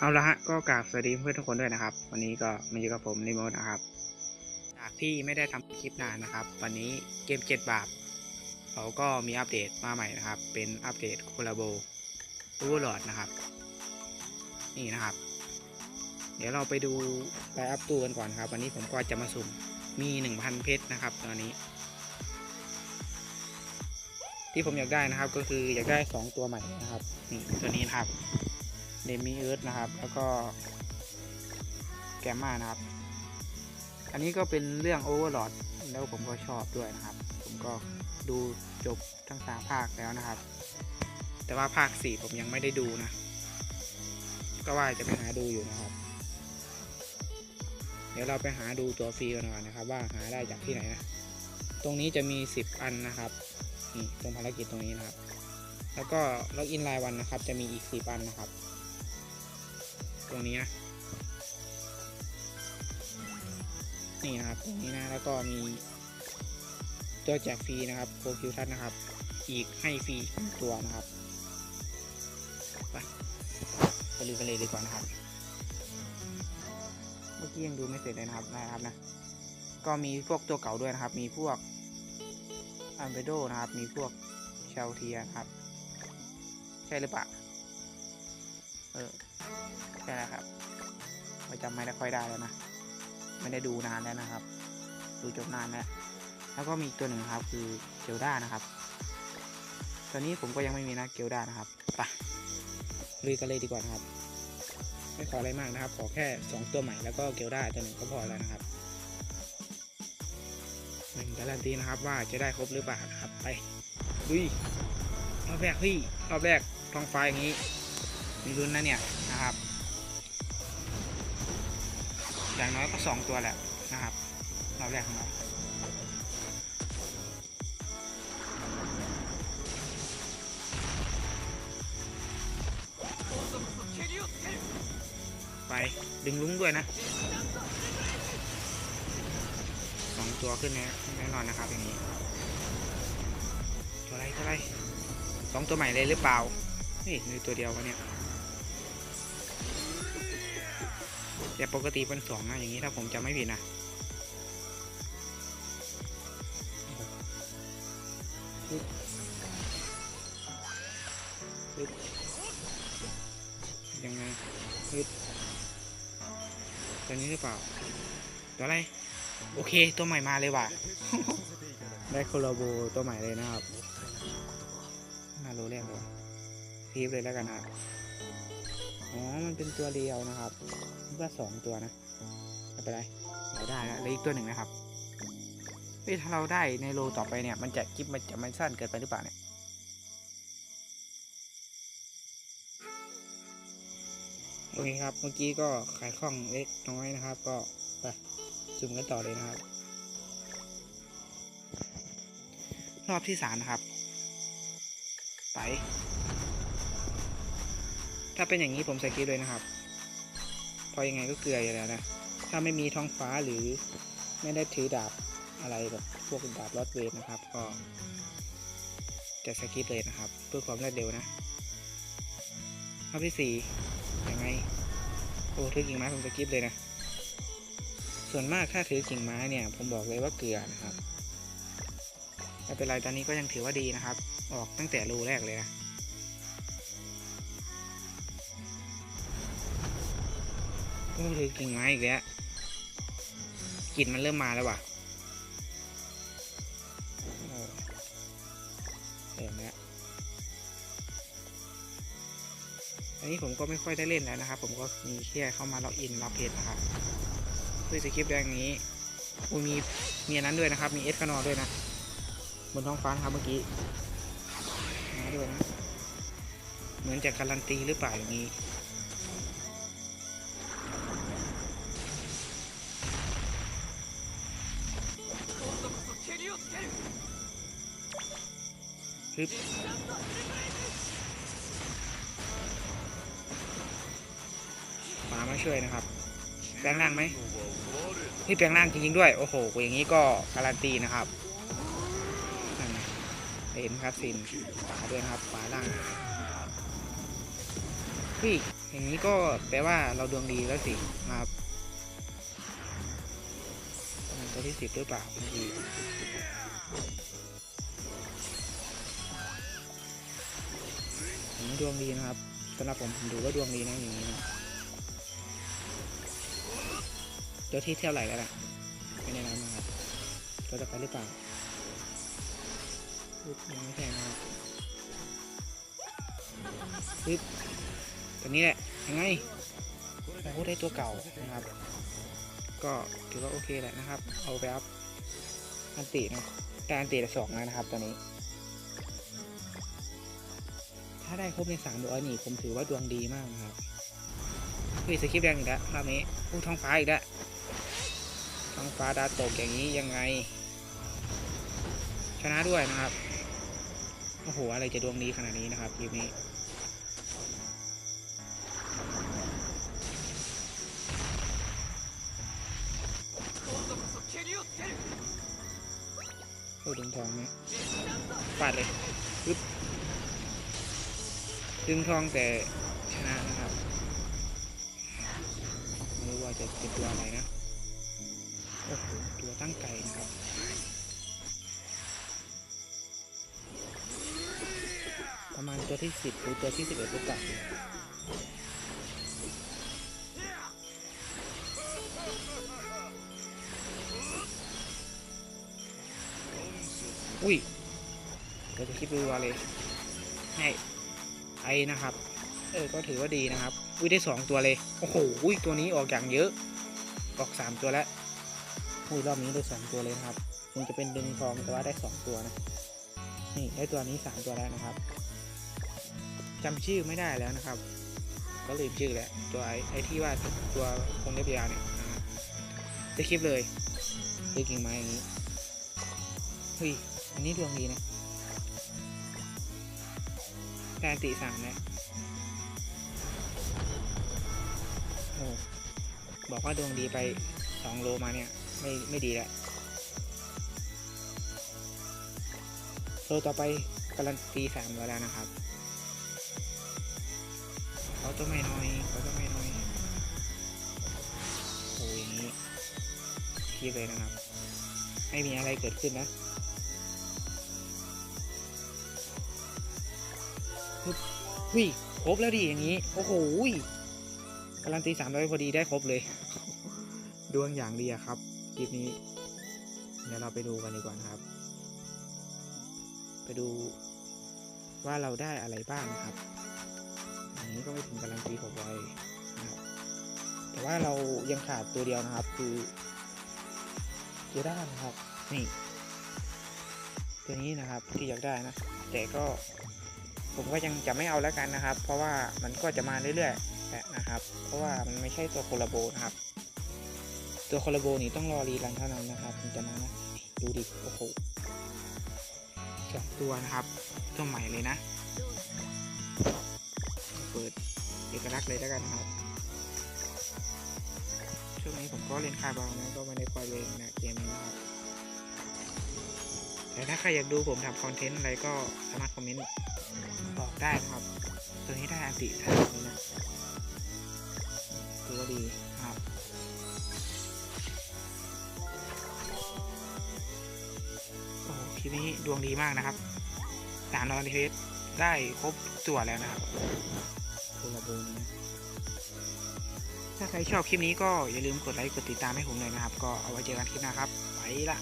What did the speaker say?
เอาละฮะก็กราบสวัสดีเพื่อนทุกคนด้วยนะครับ วันนี้ก็มาอยู่กับผมในโมดนะครับ จากที่ไม่ได้ทำคลิปนานนะครับ วันนี้เกม7บาทเขาก็มีอัปเดตมาใหม่นะครับ เป็นอัปเดตโคลาโบรูเวอร์ลอดนะครับ นี่นะครับ เดี๋ยวเราไปดูไปอัพตู้กันก่อนครับ วันนี้ผมก็จะมาสุ่มมี1,000เพชรนะครับ ตอนนี้ ที่ผมอยากได้นะครับก็คืออยากได้2ตัวใหม่นะครับนี่ตัวนี้นะครับ เดมิเอิร์ธนะครับ แล้วก็แกมมานะครับ อันนี้ก็เป็นเรื่องโอเวอร์ลอดแล้วผมก็ชอบด้วยนะครับ ผมก็ดูจบทั้งสามภาคแล้วนะครับ แต่ว่าภาคสี่ผมยังไม่ได้ดูนะ ก็ว่าจะไปหาดูอยู่นะครับ เดี๋ยวเราไปหาดูตัวฟรีกันก่อนนะครับ ว่าหาได้จากที่ไหนนะ ตรงนี้จะมี 10 อันนะครับนี่ตรงภารกิจตรงนี้นะครับ แล้วก็ล็อกอินรายวันนะครับ จะมีอีก 10 อันนะครับ ตรงนี้นะนี่นะครับตรงนี้นะแล้วก็มีตัวแจกฟรีนะครับโคคิวทัศนะครับ อีกให้ฟรีตัวนะครับไปไปลุยกันเลยดีกว่านะครับ เมื่อกี้ยังดูไม่เสร็จเลยนะครับนะครับนะก็มีพวกตัวเก่าด้วยนะครับ มีพวกอัมเบโดนะครับ มีพวกเชลเทียนะครับ ใช่หรือเปล่า เออใช่แล้วครับไม่จำไม่ได้ค่อยได้แล้วนะ ไม่ได้ดูนานแล้วนะครับ ดูจบนานแล้ว แล้วก็มีตัวหนึ่งครับคือเกลด้านะครับ ตอนนี้ผมก็ยังไม่มีนะเกลด้านะครับไปลุยกันเลยดีกว่านะครับ ไม่ขออะไรมากนะครับ ขอแค่ 2 ตัวใหม่แล้วก็เกลด้าตัวหนึ่งก็พอแล้วนะครับหนึ่งการันตีนะครับว่าจะได้ครบหรือเปล่านะครับไปลุยรอบแรกเฮ้ยรอบแรกท้องฟ้าอย่างนี้ มีลุ้นนะเนี่ยนะครับ อย่างน้อยก็สองตัวแหละนะครับรอบแรกของเราไปดึงลุ้งด้วยนะสองตัวขึ้นแน่แน่นอนนะครับอย่างนี้ ตัวอะไรตัวอะไรสองตัวใหม่เลยหรือเปล่าเฮ้ยมีตัวเดียววะเนี่ย แต่ปกติเป็นสองนะอย่างนี้ถ้าผมจำไม่ผิดนะยังไงปึ๊บตัวนี้หรือเปล่า ตัวอะไร โอเค ตัวใหม่มาเลยว่ะ ได้โคโลโบตัวใหม่เลยนะครับน่ารู้แรกเลยว่ะพีบเลยแล้วกันนะครับ อ๋อ มันเป็นตัวเดียวนะครับคิดว่าสองตัวนะไม่เป็นไรเราได้แล้วเหลืออีกตัวหนึ่งนะครับเฮ้ยถ้าเราได้ในโลต่อไปเนี่ย มันจะคลิปมันจะมันสั้นเกินไปหรือเปล่าเนี่ยโอเคครับ เมื่อกี้ก็ขายข้องเล็กน้อยนะครับ ก็ไปจุ่มกันต่อเลยนะครับ รอบที่สามนะครับ ไป ถ้าเป็นอย่างนี้ผมใส่กิ๊บเลยนะครับเพราะยังไงก็เกลืออยู่แล้วนะ ถ้าไม่มีท้องฟ้าหรือไม่ได้ถือดาบอะไรแบบพวกดาบลอดเวทนะครับ ก็จะสกิปเลยนะครับ เพื่อความรวดเร็วนะรอบที่สี่ยังไงโอ้ถือกิ่งไม้ผมสกิปเลยนะ ส่วนมากถ้าถือกิ่งไม้เนี่ย ผมบอกเลยว่าเกลือนะครับไม่เป็นไรตอนนี้ก็ยังถือว่าดีนะครับ ออกตั้งแต่รูแรกเลยนะ ก็ถือกิ่งไม้อีกแล้วกลิ่นมันเริ่มมาแล้วว่ะโอ้เนแล้วอันนี้ผมก็ไม่ค่อยได้เล่นแล้วนะครับ ผมก็มีแค่เข้ามาล็อกอินรับเพจนะครับเพื่อจะคลิปต์แดงนี้อุยมีมีนั้นด้วยนะครับ มีเอสคานอด้วยนะ บนท้องฟ้านะครับเมื่อกี้มาด้วยนะ เหมือนจะการันตีหรือเปล่าอย่างนี้ ฮึบหมามาช่วยนะครับ แปลงร่างไหมเฮ้ยแปลงร่างจริงๆด้วย โอ้โหอย่างนี้ก็การันตีนะครับเห็นครับสินฝาด้วยครับฝาล่างเฮ้ยอย่างนี้ก็แปลว่าเราดวงดีแล้วสิครับมันตัวที่สิบหรือเปล่าไม่ดี ดวงดีนะครับสำหรับผมผมดูว่าดวงดีนะอย่างนี้นะตัวที่เท่าไหร่แล้วล่ะไม่แนะนำนะครับตัวต่อไปหรือเปล่าปึ๊บยังไม่ใช่นะครับปึ๊บตัวนี้แหละยังไงโอ้โหได้ตัวเก่านะครับ ก็ถือว่าโอเคแหละนะครับ เอาไปอัพอันตินะแต่อันติละสองนะครับตอนนี้ ถ้าได้ครบในสามดวงนี่ผมถือว่าดวงดีมากนะครับเฮ้ยสคริปต์แดงอีกแล้วรอบนี้พุ่งท้องฟ้าอีกแล้วท้องฟ้าดาวตกอย่างนี้ยังไง ชนะด้วยนะครับโอ้โหอะไรจะดวงดีขนาดนี้นะครับคลิปนี้โอ้ดึงทองไหมฟาดเลย ปึ๊บดึงทองแต่ชนะนะครับ ไม่รู้ว่าจะเป็นตัวอะไรนะ โอ้โห ตัวตั้งไก่นะครับประมาณตัวที่สิบหรือตัวที่สิบเอ็ดหรือเปล่าอุ้ยเดี๋ยวจะคิดดูว่าเลยให้ ไอ้นะครับ เออ ก็ถือว่าดีนะครับ อุ้ยได้สองตัวเลย โอ้โหอุ้ยตัวนี้ออกอย่างเยอะ ออกสามตัวแล้วอุ้ยรอบนี้ได้สองตัวเลยนะครับคงจะเป็นดึงทองแต่ว่าได้สองตัวนะ นี่ได้ตัวนี้สามตัวแล้วนะครับจำชื่อไม่ได้แล้วนะครับ ก็ลืมชื่อแล้วตัวไอ้ไอ้ที่ว่าตัวคงเล็บยาวเนี่ยจะคลิปเลยคือกิ่งไม้อย่างนี้ เฮ้ย อันนี้ดวงดีนะ แทนติสามแล้วโอ้บอกว่าดวงดีไปสองโลมาเนี่ย ไม่ไม่ดีแล้วโลต่อไปการันตีสามแล้วนะครับเขาตัวไม่น้อยเขาตัวไม่น้อยโอ้ยอย่างนี้คีบเลยนะครับ ไม่มีอะไรเกิดขึ้นนะ ฮึบวิครบแล้วดิอย่างนี้ โอ้โหการันตีสามร้อยพอดีได้ครบเลย ดวงอย่างดีอะครับคลิปนี้ เดี๋ยวเราไปดูกันดีกว่านะครับ ไปดูว่าเราได้อะไรบ้างนะครับ อันนี้ก็ไม่ถึงการันตีของบอยนะครับแต่ว่าเรายังขาดตัวเดียวนะครับ คือเจด้านะครับ นี่ ตัวนี้นะครับที่อยากได้นะ แต่ก็ ผมก็ยังจะไม่เอาแล้วกันนะครับ เพราะว่ามันก็จะมาเรื่อยๆแหละนะครับ เพราะว่ามันไม่ใช่ตัวโคลาโบนะครับ ตัวโคลาโบนี่ต้องรอรีรันเท่านั้นนะครับถึงจะมานะดูดิโอ้โหสองตัวนะครับ ตัวใหม่เลยนะ เปิดเอกลักษณ์เลยแล้วกันนะครับ ช่วงนี้ผมก็เล่นคาบาวนะก็ไม่ได้คอยเล่นนะเกมนี้นะครับ แต่ถ้าใครอยากดูผมทำคอนเทนต์อะไรก็สามารถคอมเมนต์ บอกได้นะครับ ตัวนี้ได้อันติสามเลยนะถือว่าดีครับโอ้คลิปนี้ดวงดีมากนะครับสามร้อยเทสได้ครบตัวแล้วนะครับโคลาโบนี้นะถ้าใครชอบคลิปนี้ก็อย่าลืมกดไลค์กดติดตามให้ผมเลยนะครับ ก็เอาไว้เจอกันคลิปหน้าครับ ไปละ